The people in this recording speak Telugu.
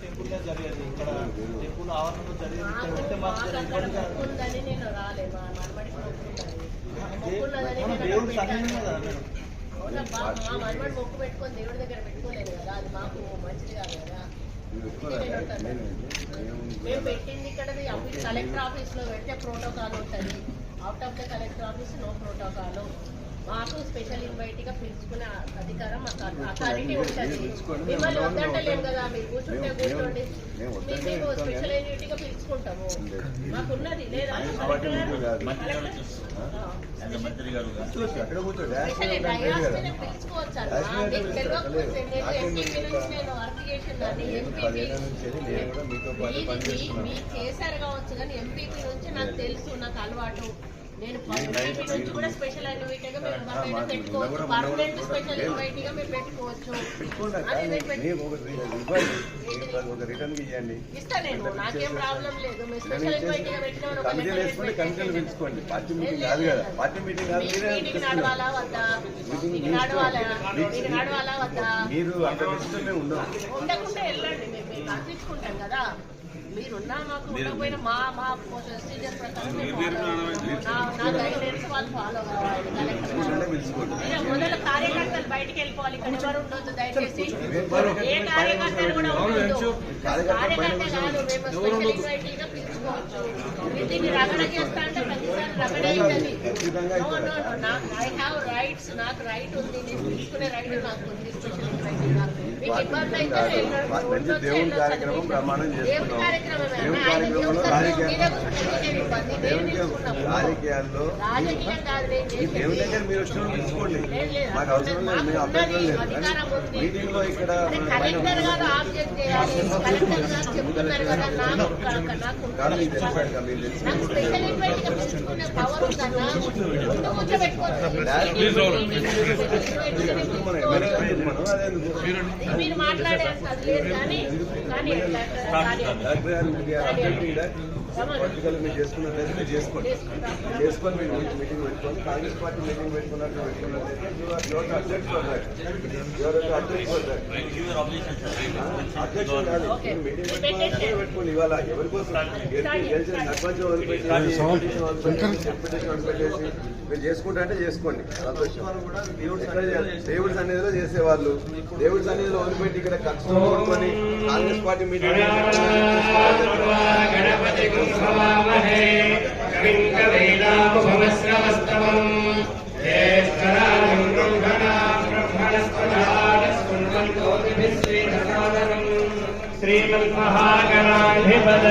టెంపుల్లో జరిగేది. ఇక్కడ టెంపుల్ ఆవరణలో జరిగేది మాకు మా దేవుడు కదా. మేడం. మొక్కు పెట్టుకొని దేవుడి దగ్గర పెట్టుకోలేదు కదా. అది మాకు మంచిది కాదు కదా. మేము పెట్టింది ఇక్కడ కలెక్టర్ ఆఫీస్లో పెడితే ప్రోటోకాల్ ఉంటుంది. Out of the collector office no protocol. మాకు స్పెషల్ ఇన్వైట్గా పిలుచుకునే అధికారం మాకు అథారిటీ ఉంటుంది. మిమ్మల్ని వద్దంటలేము కదా మీరు కూర్చుంటే కూర్చోండి. మేము స్పెషల్ ఇన్వైట్గా పిలుచుకుంటాము. మాకున్నది లేదా? చేశారు కావచ్చు కానీ ఎంపీపీ నుంచి నాకు తెలుసు నాకు అలవాటు. నేను ఎంపీపీ నుంచి కూడా స్పెషల్ ఇన్వైట్గా మేము ఎవరినైనా పెట్టుకోవచ్చు పర్మనెంట్ స్పెషల్ ఇన్వైట్గా మేము పెట్టుకోవచ్చు. పెట్టుకోండి అది మేము పెట్టు- మీకు ఒక ఇవ్వండి మీకు ఒక రిటర్న్ ఇవ్వండి. ఇస్తా నేను నాకేం ప్రాబ్లం లేదు. స్పెషల్ వేసుకుంటే కమిటీలు. పిలుచుకోండి. పార్టీ మీటింగ్ కాదు కదా. పార్టీ మీటింగ్ కాదు మీటింగ్. నడవాలా వద్దా? మీటింగ్ మీకు మీ నడవాలా? ఇష్టం. మీకు నడవాలా వద్దా? మీరు అంత ఉండకుండా వెళ్ళండి. మేము మీరున్నా మాకు ఉండకపోయినా మా మా ప్రొసీజర్ ప్రకారం. నా గైడెన్స్ వాళ్ళు ఫాలో కావాలి మొదలు కార్యకర్తలు బయటికి వెళ్ళిపోవాలి. ఇక్కడ ఎవరు ఉండొద్దు దయచేసి. ఏ కార్యకర్తలు కూడా ఉండొద్దు. కార్యకర్త కాదు మేము స్పెషల్ ఇన్వైటీ గా పిలుచుకోవచ్చు. దీన్ని రగడ చేస్తా అంటే ప్రతిసారి రగడ అవుతుంది ఖచ్చితంగా నో నో నో నాకు ఐ హ్యావ్ రైట్స్ నాకు రైట్ ఉంది నేను తీసుకునే రైట్ నాకు ఉంది దేవుని కార్యక్రమం ప్రమాణం చేసుకున్నాం. దేవుని కార్యక్రమంలో. రాజకీయాల్లో దేవుని. దగ్గర మీరు వచ్చినప్పుడు తీసుకోండి. మాకు అవసరం లేదు మేము అభ్యంతరం లేదు. మీటింగ్లో ఇక్కడ గారు చెప్తున్నారు కదా మీకు తెలుసు. నాకు స్పెషల్ ఇన్వైట్గా పిలుచుకునే పవర్ ఉందన్నా ముందు కూర్చోబెట్టుకోవచ్చు మనం ఎమ్మెల్యే మనం అదేందుకు మీరు మాట్లాడే అంత అది లేదు కానీ కానీ కానీ డాక్టర్ గారు మీకు అభ్యర్థి ఈడ పొలిటికల్ మీరు చేసుకున్నట్లయితే మీరు చేసుకోండి చేసుకొని మీరు మీటింగ్ పెట్టుకోండి కాంగ్రెస్ పార్టీ మీటింగ్ పెట్టుకున్నట్టు పెట్టుకున్నట్లయితే యువర్ అధ్యక్ష యువర్ అధ్యక్ష అధ్యక్షుడు కాదు. మీటింగ్ పెట్టుకోండి ఇవాళ ఎవరి కోసం సర్పంచ్ వదిలిపెట్టేసి మీరు చేసుకుంటా అంటే చేసుకోండి సంతోషం ఎక్కడ దేవుడి సన్నిధిలో చేసేవాళ్ళు దేవుడి సన్నిధిలో వదిలిపెట్టి ఇక్కడ కష్టం కొనుక్కొని కాంగ్రెస్ పార్టీ మీటింగ్ గణపతి